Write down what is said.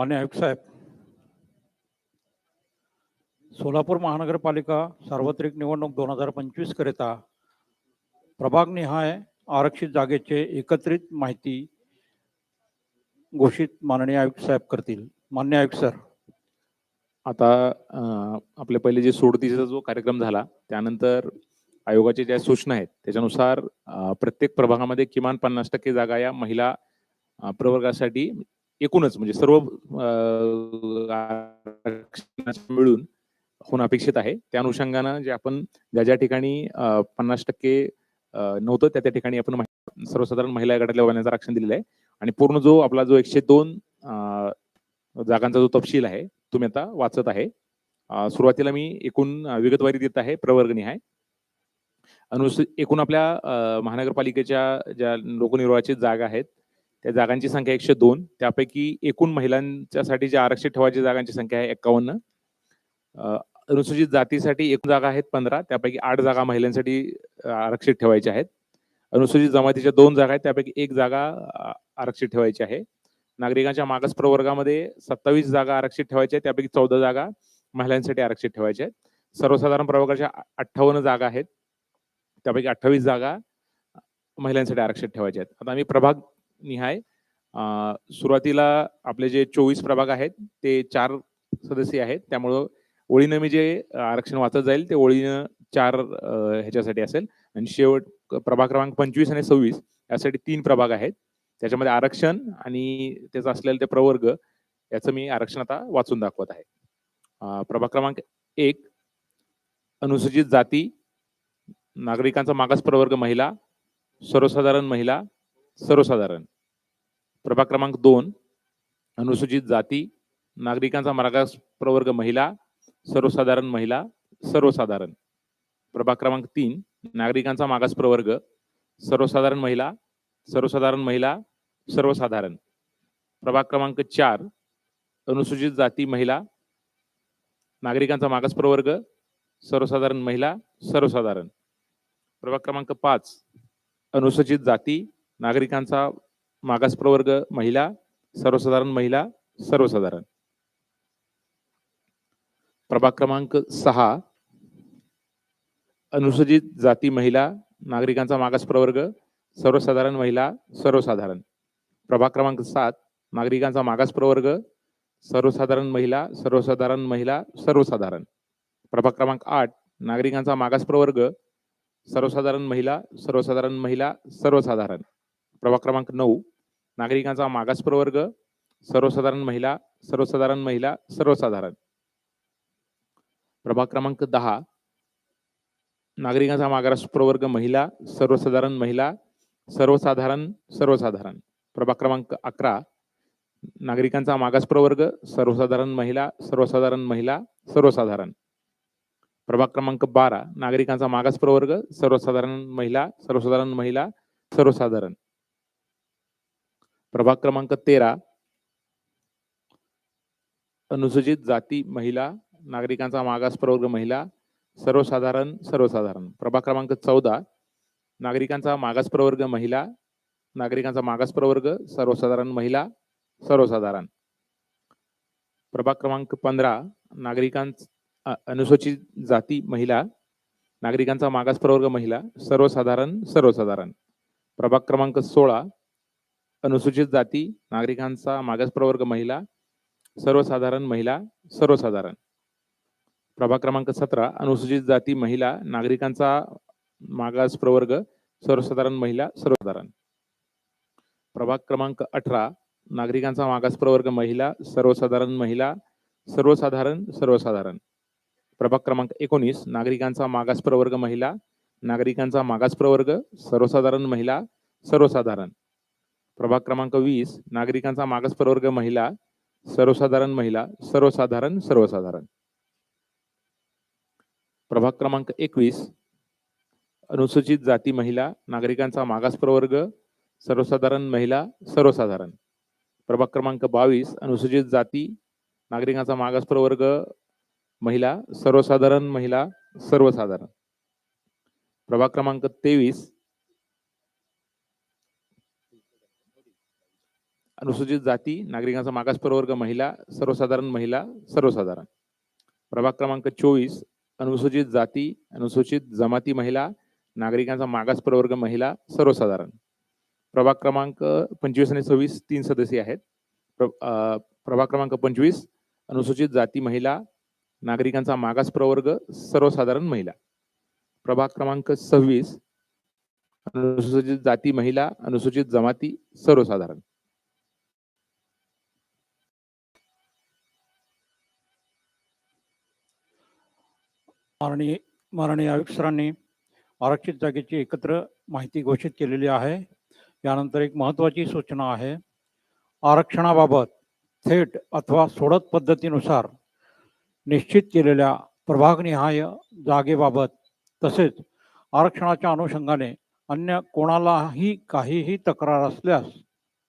मान्य आयुक्त साहेब सोलापूर महानगरपालिका सार्वत्रिक निवडणूक दोन हजार पंचवीस करिता प्रभागनिहाय आरक्षित जागेचे एकत्रित माहिती घोषित माननीय आयुक्त साहेब करतील. मान्य आयुक्त सर. आता आपले पहिले जे सोडतीचा जो कार्यक्रम झाला त्यानंतर आयोगाच्या ज्या सूचना आहेत त्याच्यानुसार प्रत्येक प्रभागामध्ये किमान पन्नास टक्के जागा या महिला प्रवर्गासाठी एकूणच म्हणजे सर्व मिळून होणं अपेक्षित आहे. त्या अनुषंगानं जे आपण ज्या ज्या ठिकाणी पन्नास टक्के नव्हतं त्या त्या ठिकाणी आपण सर्वसाधारण महिला गटातल्या वाल्यांचं आरक्षण दिलेलं आहे आणि पूर्ण जो आपला जो एकशे दोन जागांचा जो तपशील आहे तुम्ही आता वाचत आहे. सुरुवातीला मी एकूण विगतवारी देत आहे प्रवर्गणी आहे अनुस एकूण आपल्या महानगरपालिकेच्या ज्या लोकनिर्वाचित जागा आहेत त्या जागांची संख्या एकशे दोन. त्यापैकी एकूण महिलांच्यासाठी जे आरक्षित ठेवायची जागांची संख्या आहे एकावन्न अनुसूचित जातीसाठी एकूण जागा आहेत पंधरा. त्यापैकी आठ जागा महिलांसाठी आरक्षित ठेवायच्या आहेत. अनुसूचित जमातीच्या दोन जागा आहेत. त्यापैकी एक जागा आरक्षित ठेवायची आहे. नागरिकांच्या मागास प्रवर्गामध्ये सत्तावीस जागा आरक्षित ठेवायच्या आहेत. त्यापैकी चौदा जागा महिलांसाठी आरक्षित ठेवायच्या आहेत. सर्वसाधारण प्रवर्गाच्या अठ्ठावन्न जागा आहेत. त्यापैकी अठ्ठावीस जागा महिलांसाठी आरक्षित ठेवायच्या आहेत. आता आम्ही प्रभाग निहाय सुरुवातीला आपले जे चोवीस प्रभाग आहेत ते चार सदस्य आहेत. त्यामुळं ओळीनं मी जे आरक्षण वाचत जाईल ते ओळीनं चार ह्याच्यासाठी असेल. आणि शेवट प्रभाग क्रमांक पंचवीस आणि सव्वीस यासाठी तीन प्रभाग आहेत. त्याच्यामध्ये आरक्षण आणि त्याचं असलेलं ते प्रवर्ग याचं मी आरक्षण आता वाचून दाखवत आहे. प्रभाग क्रमांक एक अनुसूचित जाती नागरिकांचा मागास प्रवर्ग महिला सर्वसाधारण महिला सर्वसाधारण. प्रभाग क्रमांक दोन अनुसूचित जाती नागरिकांचा मागास प्रवर्ग महिला सर्वसाधारण महिला सर्वसाधारण. प्रभाग क्रमांक तीन नागरिकांचा मागास प्रवर्ग सर्वसाधारण महिला सर्वसाधारण महिला सर्वसाधारण. प्रभाग क्रमांक चार अनुसूचित जाती महिला नागरिकांचा मागास प्रवर्ग सर्वसाधारण महिला सर्वसाधारण. प्रभाग क्रमांक पाच अनुसूचित जाती नागरिकांचा मागास प्रवर्ग महिला सर्वसाधारण महिला सर्वसाधारण. प्रभाग क्रमांक सहा. अनुसूचित जाती महिला नागरिकांचा मागास प्रवर्ग सर्वसाधारण महिला सर्वसाधारण. प्रभाग क्रमांक सात. नागरिकांचा मागास प्रवर्ग सर्वसाधारण महिला सर्वसाधारण महिला सर्वसाधारण. प्रभाग क्रमांक आठ. नागरिकांचा मागास प्रवर्ग सर्वसाधारण महिला सर्वसाधारण महिला सर्वसाधारण. प्रभाग क्रमांक नऊ. नागरिकांचा मागास प्रवर्ग सर्वसाधारण महिला सर्वसाधारण महिला सर्वसाधारण. प्रभाग क्रमांक दहा. नागरिकांचा मागास प्रवर्ग महिला सर्वसाधारण महिला सर्वसाधारण सर्वसाधारण. प्रभाग क्रमांक अकरा. नागरिकांचा मागास प्रवर्ग सर्वसाधारण महिला सर्वसाधारण महिला सर्वसाधारण. प्रभाग क्रमांक बारा. नागरिकांचा मागास प्रवर्ग सर्वसाधारण महिला सर्वसाधारण महिला सर्वसाधारण. प्रभाग क्रमांक तेरा. अनुसूचित जाती महिला नागरिकांचा मागास प्रवर्ग महिला सर्वसाधारण सर्वसाधारण. प्रभाग क्रमांक चौदा. नागरिकांचा मागास प्रवर्ग महिला नागरिकांचा मागास प्रवर्ग सर्वसाधारण महिला सर्वसाधारण. प्रभाग क्रमांक पंधरा. नागरिकांच अनुसूचित जाती महिला नागरिकांचा मागास प्रवर्ग महिला सर्वसाधारण सर्वसाधारण. प्रभाग क्रमांक सोळा. अनुसूचित जाती नागरिकांचा मागास प्रवर्ग महिला सर्वसाधारण महिला सर्वसाधारण. प्रभाग क्रमांक सतरा अनुसूचित जाती महिला नागरिकांचा मागास प्रवर्ग सर्वसाधारण महिला सर्वसाधारण. प्रभाग क्रमांक अठरा नागरिकांचा मागास प्रवर्ग महिला सर्वसाधारण महिला सर्वसाधारण सर्वसाधारण. प्रभाग क्रमांक एकोणीस नागरिकांचा मागास प्रवर्ग महिला नागरिकांचा मागास प्रवर्ग सर्वसाधारण महिला सर्वसाधारण. प्रभाग क्रमांक वीस नागरिकांचा मागास प्रवर्ग महिला सर्वसाधारण महिला सर्वसाधारण सर्वसाधारण. प्रभाग क्रमांक एकवीस अनुसूचित जाती महिला नागरिकांचा मागास प्रवर्ग सर्वसाधारण महिला सर्वसाधारण. प्रभाग क्रमांक बावीस अनुसूचित जाती नागरिकांचा मागास प्रवर्ग महिला सर्वसाधारण महिला सर्वसाधारण. प्रभाग क्रमांक तेवीस अनुसूचित जाती नागरिकांचा मागास प्रवर्ग महिला सर्वसाधारण महिला सर्वसाधारण. प्रभाग क्रमांक चोवीस अनुसूचित जाती अनुसूचित जमाती महिला नागरिकांचा मागास प्रवर्ग महिला सर्वसाधारण. प्रभाग क्रमांक पंचवीस आणि सव्वीस तीन सदस्य आहेत. प्र- प्रभाग क्रमांक पंचवीस अनुसूचित जाती महिला नागरिकांचा मागास प्रवर्ग सर्वसाधारण महिला. प्रभाग क्रमांक सव्वीस अनुसूचित जाती महिला अनुसूचित जमाती सर्वसाधारण. माननीय माननीय आयुक्त सरांनी आरक्षित जागेची एकत्र माहिती घोषित केलेली आहे. यानंतर एक महत्त्वाची सूचना आहे. आरक्षणाबाबत थेट अथवा सोडत पद्धतीनुसार निश्चित केलेल्या प्रभागनिहाय जागेबाबत तसेच आरक्षणाच्या अनुषंगाने अन्य कोणालाही काहीही तक्रार असल्यास